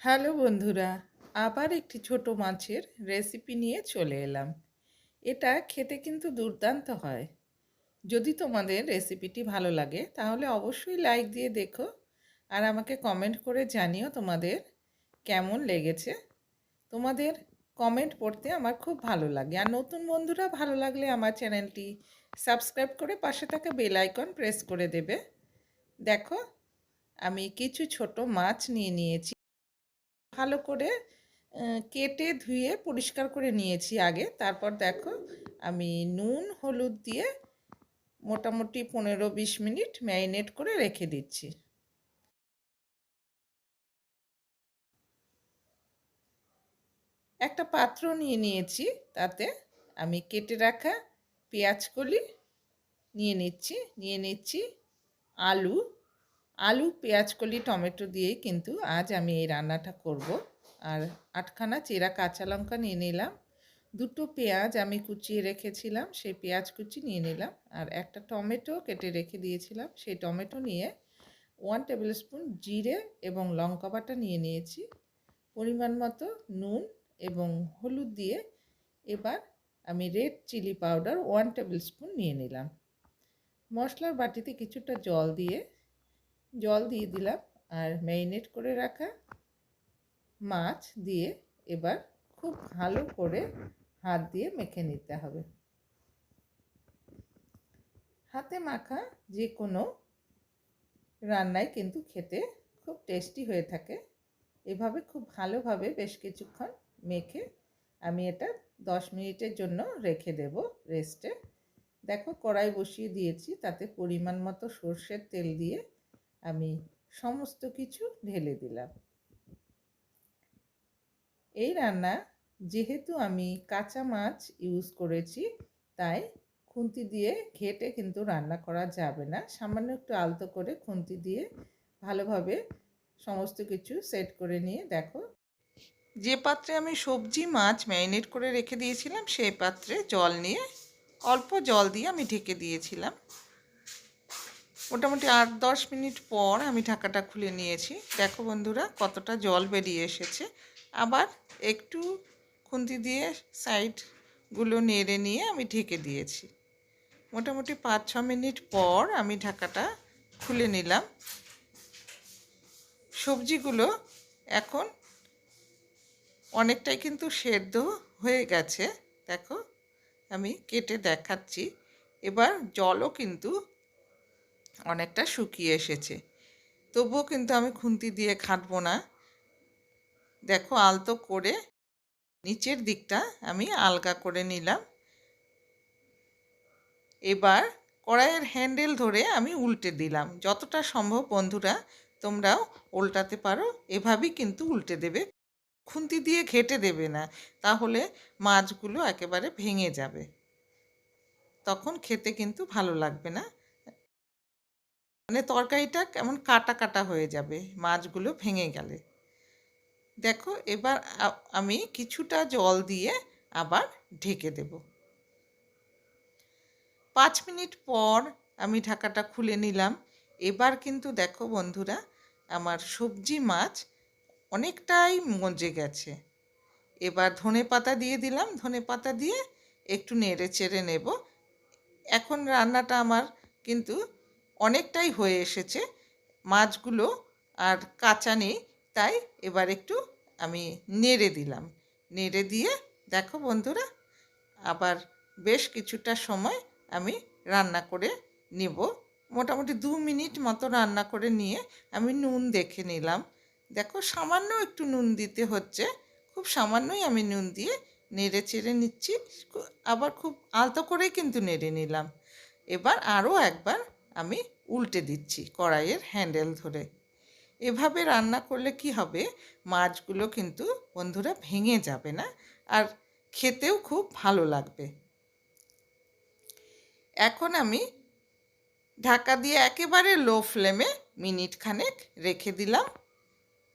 Hello বন্ধুরা, আবার একটি ছোট মাছের রেসিপি নিয়ে চলে এলাম। এটা খেতে কিন্তু দুর্দান্ত হয়। যদি তোমাদের রেসিপিটি ভালো লাগে, তাহলে অবশ্যই লাইক দিয়ে দেখো আর আমাকে কমেন্ট করে জানিও তোমাদের কেমন লেগেছে। তোমাদের কমেন্ট পড়তে আমার খুব ভালো লাগে। আর নতুন বন্ধুরা ভালো লাগলে আমার চ্যানেলটি সাবস্ক্রাইব করে পাশে থাকা বেল আইকন প্রেস করে দেবে। দেখো, আমি কিছু ছোট মাছ নিয়ে নিয়েছি। ভালো করে কেটে ধুয়ে পরিষ্কার করে নিয়েছি আগে। তারপর দেখো, আমি নুন, হলুদ দিয়ে মোটামুটি পনেরো বিশ মিনিট ম্যারিনেট করে রেখে দিচ্ছি। একটা পাত্র নিয়ে নিয়েছি, তাতে আমি কেটে রাখা পেঁয়াজ কলি নিয়ে নিচ্ছি নিয়ে নিচ্ছি আলু। আলু, পেঁয়াজ, কলি, টমেটো দিয়েই কিন্তু আজ আমি এই রান্নাটা করব। আর আটখানা চেরা কাঁচা লঙ্কা নিয়ে নিলাম। দুটো পেঁয়াজ আমি কুচিয়ে রেখেছিলাম, সেই পেঁয়াজ কুচি নিয়ে নিলাম। আর একটা টমেটো কেটে রেখে দিয়েছিলাম, সেই টমেটো নিয়ে ওয়ান টেবিল স্পুন জিরে এবং লঙ্কা বাটা নিয়ে নিয়েছি। পরিমাণ মতো নুন এবং হলুদ দিয়ে এবার আমি red chilli powder one tablespoon নিয়ে নিলাম। মশলার বাটিতে কিছুটা জল দিয়ে জল দিয়ে দিলাম আর ম্যারিনেট করে রাখা মাছ দিয়ে এবার খুব ভালো করে হাত দিয়ে মেখে নিতে হবে। হাতে মাখা যে কোনো রান্নায় কিন্তু খেতে খুব টেস্টি হয়ে থাকে। এভাবে খুব ভালোভাবে বেশ কিছুক্ষণ মেখে আমি এটা দশ মিনিটের জন্য রেখে দেব রেস্টে। দেখো কড়াই বসিয়ে দিয়েছি, তাতে পরিমাণ মতো সর্ষের তেল দিয়ে আমি সমস্ত কিছু ঢেলে দিলাম। এই রান্না যেহেতু আমি কাঁচা মাছ ইউজ করেছি, তাই খুন্তি দিয়ে ঘেটে কিন্তু রান্না করা যাবে না। সামান্য একটু আলতো করে খুন্তি দিয়ে ভালোভাবে সমস্ত কিছু সেট করে নিয়ে দেখো। যে পাত্রে আমি সবজি, মাছ ম্যারিনেট করে রেখে দিয়েছিলাম সেই পাত্রে জল নিয়ে অল্প জল দিয়ে আমি ঢেকে দিয়েছিলাম। মোটামুটি আট, দশ মিনিট পর আমি ঢাকাটা খুলে নিয়েছি। দেখো বন্ধুরা, কতটা জল বেরিয়ে এসেছে। আবার একটু খুন্তি দিয়ে সাইডগুলো নেড়ে নিয়ে আমি ঢেকে দিয়েছি। মোটামুটি পাঁচ, ছ মিনিট পর আমি ঢাকাটা খুলে নিলাম। সবজিগুলো এখন অনেকটাই কিন্তু সেদ্ধ হয়ে গেছে। দেখো, আমি কেটে দেখাচ্ছি। এবার জলও কিন্তু অনেকটা শুকিয়ে এসেছে। তবুও কিন্তু আমি খুন্তি দিয়ে খাটবো না। দেখো আলতো করে নিচের দিকটা আমি আলগা করে নিলাম। এবার কড়াইয়ের হ্যান্ডেল ধরে আমি উল্টে দিলাম। যতটা সম্ভব বন্ধুরা, তোমরাও উল্টাতে পারো। এভাবেই কিন্তু উল্টে দেবে। খুন্তি দিয়ে ঘেটে দেবে না। তাহলে মাছগুলো একেবারে ভেঙে যাবে। তখন খেতে কিন্তু ভালো লাগবে না। মানে তরকারিটা কেমন কাটা কাটা হয়ে যাবে, মাছগুলো ভেঙে গেলে। দেখো, এবার আমি কিছুটা জল দিয়ে আবার ঢেকে দেব। পাঁচ মিনিট পর আমি ঢাকাটা খুলে নিলাম। এবার কিন্তু দেখো বন্ধুরা, আমার সবজি মাছ অনেকটাই মজে গেছে। এবার ধনে পাতা দিয়ে দিলাম। ধনে পাতা দিয়ে একটু নেড়ে চেড়ে নেব। এখন রান্নাটা আমার কিন্তু অনেকটাই হয়ে এসেছে মাছগুলো আর কাঁচা নেই, তাই এবার একটু আমি নেড়ে দিলাম। নেড়ে দিয়ে দেখো বন্ধুরা, আবার বেশ কিছুটা সময় আমি রান্না করে নেব। মোটামুটি দু মিনিট মতো রান্না করে নিয়ে আমি নুন দেখে নিলাম। দেখো সামান্য একটু নুন দিতে হচ্ছে, খুব সামান্যই আমি নুন দিয়ে নেড়ে চেড়ে নিচ্ছি, আবার খুব আলতো করেই কিন্তু নেড়ে নিলাম। এবার আরও একবার আমি উল্টে দিচ্ছি কড়াইয়ের হ্যান্ডেল ধরে। এভাবে রান্না করলে কি হবে? মাছগুলো কিন্তু বন্ধুরা ভেঙে যাবে না আর খেতেও খুব ভালো লাগবে। এখন আমি ঢাকা দিয়ে একেবারে লো ফ্লেমে মিনিট খানেক রেখে দিলাম।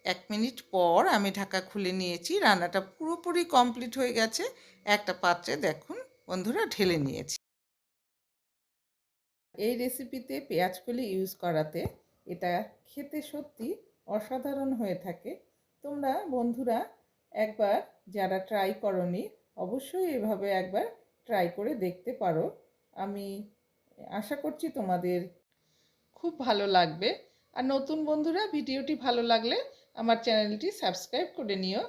এক মিনিট পর আমি ঢাকা খুলে নিয়েছি। রান্নাটা পুরোপুরি কমপ্লিট হয়ে গেছে। একটা পাত্রে দেখুন বন্ধুরা ঢেলে নিয়েছি। এই রেসিপিতে পেঁয়াজকলি ইউজ করাতে এটা খেতে সত্যি অসাধারণ হয়ে থাকে। তোমরা বন্ধুরা একবার যারা ট্রাই করনি, অবশ্যই এভাবে একবার ট্রাই করে দেখতে পারো। আমি আশা করছি তোমাদের খুব ভালো লাগবে। আর নতুন বন্ধুরা, ভিডিওটি ভালো লাগলে আমার চ্যানেলটি সাবস্ক্রাইব করে নিও।